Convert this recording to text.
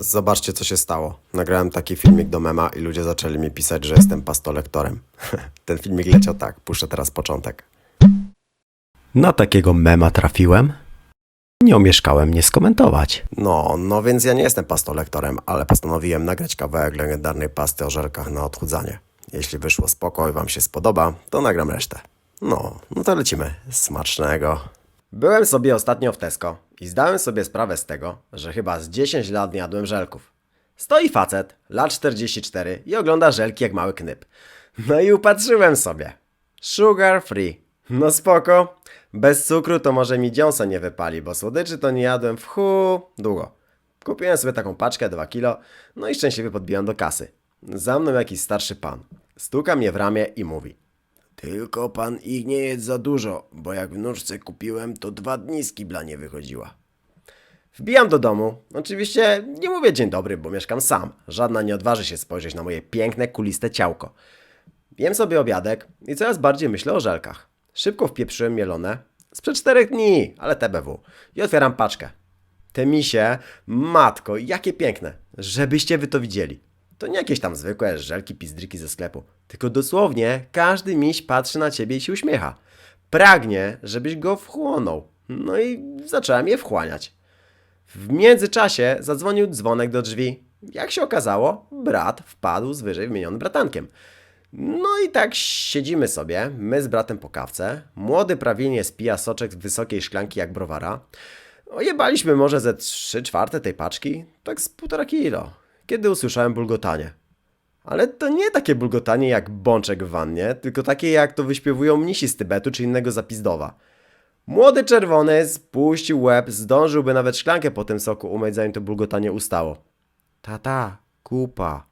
Zobaczcie, co się stało. Nagrałem taki filmik do mema i ludzie zaczęli mi pisać, że jestem pastolektorem. Ten filmik leciał tak, puszczę teraz początek. Na takiego mema trafiłem. Nie omieszkałem nie skomentować. No, no więc ja nie jestem pastolektorem, ale postanowiłem nagrać kawałek legendarnej pasty o żelkach na odchudzanie. Jeśli wyszło spoko i wam się spodoba, to nagram resztę. No, no to lecimy. Smacznego. Byłem sobie ostatnio w Tesco i zdałem sobie sprawę z tego, że chyba z 10 lat nie jadłem żelków. Stoi facet, lat 44 i ogląda żelki jak mały knyp. No i upatrzyłem sobie. Sugar free. No spoko. Bez cukru to może mi dziąsa nie wypali, bo słodyczy to nie jadłem w chu długo. Kupiłem sobie taką paczkę 2 kilo, no i szczęśliwie podbijam do kasy. Za mną jakiś starszy pan. Stuka mnie w ramię i mówi. Tylko pan ich nie jedz za dużo, bo jak wnuczce kupiłem, to dwa dni z kibla nie wychodziła. Wbijam do domu. Oczywiście nie mówię dzień dobry, bo mieszkam sam. Żadna nie odważy się spojrzeć na moje piękne, kuliste ciałko. Jem sobie obiadek i coraz bardziej myślę o żelkach. Szybko wpieprzyłem mielone. Sprzed czterech dni, ale TBW. I otwieram paczkę. Te misie, matko, jakie piękne. Żebyście wy to widzieli. To nie jakieś tam zwykłe żelki pizdryki ze sklepu. Tylko dosłownie każdy miś patrzy na ciebie i się uśmiecha. Pragnie, żebyś go wchłonął. No i zacząłem je wchłaniać. W międzyczasie zadzwonił dzwonek do drzwi. Jak się okazało, brat wpadł z wyżej wymienionym bratankiem. No i tak siedzimy sobie, my z bratem po kawce. Młody prawilnie spija soczek z wysokiej szklanki jak browara. Ojebaliśmy może ze 3 czwarte tej paczki, tak z półtora kilo, kiedy usłyszałem bulgotanie. Ale to nie takie bulgotanie jak bączek w wannie, tylko takie jak to wyśpiewują mnisi z Tybetu czy innego zapizdowa. Młody czerwony spuścił łeb, zdążyłby nawet szklankę po tym soku umyć, zanim to bulgotanie ustało. Tata, kupa.